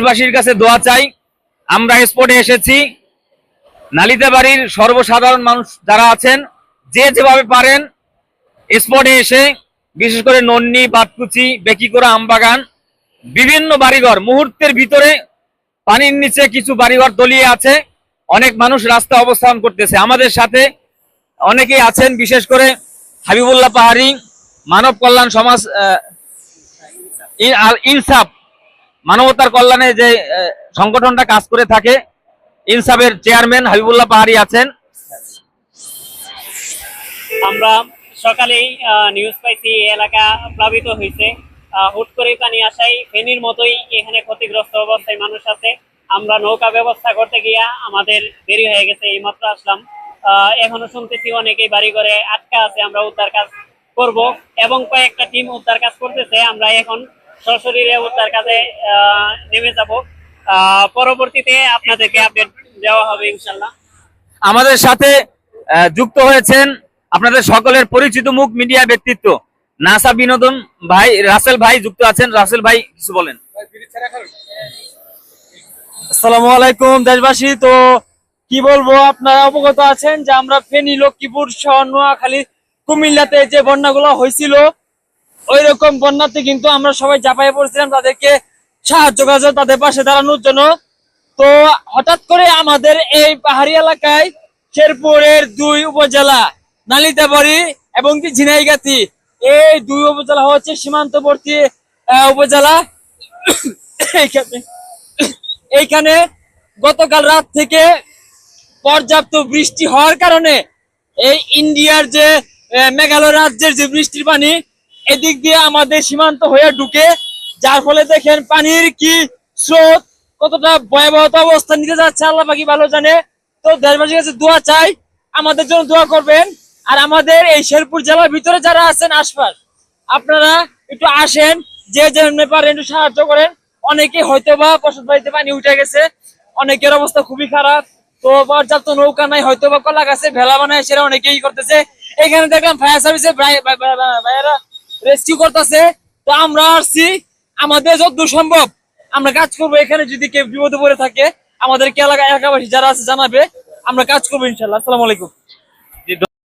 দেশবাসীর কাছে দোয়া চাই। আমরা স্পটে এসেছি। নালিতা বাড়ির সর্বসাধারণ মানুষ যারা আছেন, যে যেভাবে পারেন স্পটে এসে, বিশেষ করে নন্নি, বাতকুচি, বেকিকোড়া, আমবাগান, বিভিন্ন বাড়িঘর, মুহূর্তের ভিতরে পানির নিচে কিছু বাড়িঘর তলিয়ে আছে। অনেক মানুষ রাস্তা অবস্থান করতেছে। আমাদের সাথে অনেকেই আছেন, বিশেষ করে হাবিবুল্লাহ পাহাড়ি, মানব কল্যাণ সমাজ ইনসাফ মানবতার কল্যাণে যে সংগঠনটা কাজ করে থাকে ইনসাফের চেয়ারম্যান হাবিবুল্লাহ পাহাড়ি আছেন। আমরা সকালেই নিউজ পাইছি এলাকা প্লাবিত হয়েছে হুট করে পানি আসায় ফেনীর মতোই এখানে ক্ষতিগ্রস্ত অবস্থায় মানুষ আছে। আমরা নৌকা ব্যবস্থা করতে গিয়া আমাদের দেরি হয়ে গেছে এইমাত্র আসলাম। আহ, এখনও শুনতেছি অনেকেই বাড়ি করে আটকা আছে আমরা উদ্ধার কাজ করব। এবং কয়েকটা টিম উদ্ধার কাজ করতেছে আমরা এখন সশরীরে উদ্ধার কাজে নেমে যাব। পরবর্তীতে আপনাদেরকে আপডেট দেওয়া হবে ইনশাল্লাহ আমাদের সাথে যুক্ত হয়েছেন আপনাদের সকলের পরিচিত মুখ মিডিয়া ব্যক্তিত্ব নাসা বিনোদন ভাই রাসেল ভাই যুক্ত আছেন। রাসেল ভাই কিছু বলেন। আসসালামু আলাইকুম দেশবাসী। তো কি বলব আপনারা অবগত আছেন যে আমরা ফেনী লক্ষ্মীপুর সহ নোয়াখালী কুমিল্লাতে যে বন্যাগুলো হয়েছিল ওই রকম বন্যাতে কিন্তু আমরা সবাই জাপাই পড়ছিলাম তাদেরকে সাহায্য কাজ তাদের পাশে দাঁড়ানোর জন্য। তো হঠাৎ করে আমাদের এই পাহাড়ি এলাকায় শেরপুরের দুই উপজেলা, নালিতাবাড়ি এবং কি ঝিনাইগাতি, এই দুই উপজেলা হচ্ছে সীমান্তবর্তী উপজেলা। এইখানে গতকাল রাত থেকে পর্যাপ্ত বৃষ্টি হওয়ার কারণে এই ইন্ডিয়ার যে মেঘালয় রাজ্যের যে বৃষ্টির পানি এদিক দিয়ে আমাদের সীমান্ত হয়ে ঢুকে, যার ফলে দেখেন পানির কি স্রোত, কতটা ভয়াবহতা অবস্থা নিতে যাচ্ছে, আল্লাহ পাকি ভালো জানে। তো দেশবাসীর কাছে দোয়া চাই, আমাদের জন্য দোয়া করবেন। আর আমাদের এই শেরপুর জেলার ভিতরে যারা আছেন, আশপাশ, আপনারা একটু আসেন, যে যেমনি পারেন একটু সাহায্য করেন। অনেকে হয়তো বা বসত বাড়িতে পানি উঠে গেছে, অনেকের অবস্থা খুবই খারাপ। তো পর্যাপ্ত নৌকা নাই হয়তো বা কলা গাছে ভেলা বানায়, সেটা অনেকেই করতেছে। এখানে দেখলাম ফায়ার সার্ভিসে ভাইয়েরা রেস্কিউ করতেছে। তো আমরা আসছি। আমাদের যতদূর সম্ভব। আমরা কাজ করব এখানে যদি কেউ বিপদে পড়ে থাকে। আমাদের এলাকা এলাকাবাসী যারা আছে জানাবে। আমরা কাজ করব ইনশাল্লাহ। আসসালামু আলাইকুম।